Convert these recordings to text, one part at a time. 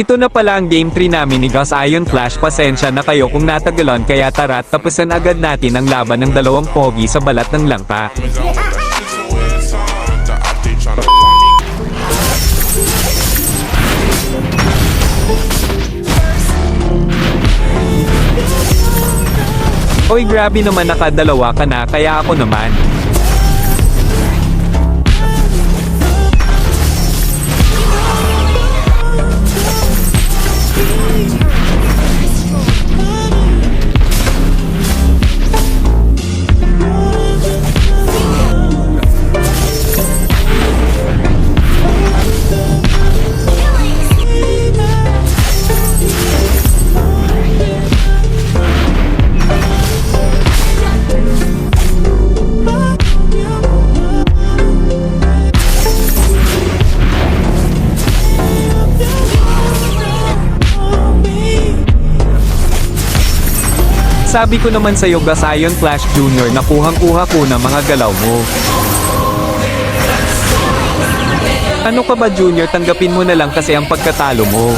Ito na pala ang game 3 namin ni Gus Iron Flash. Pasensya na kayo kung natagalan kaya tara tapusan agad natin ang laban ng dalawang pogi sa balat ng langka. Oy grabe naman nakadalawa ka na kaya ako naman. Sabi ko naman sa'yo Gus Iron Flash Jr. na kuhang-kuha ko na mga galaw mo. Ano ka ba Junior tanggapin mo na lang kasi ang pagkatalo mo.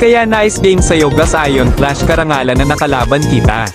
Kaya nice game sa'yo Gus Iron Flash karangalan na nakalaban kita.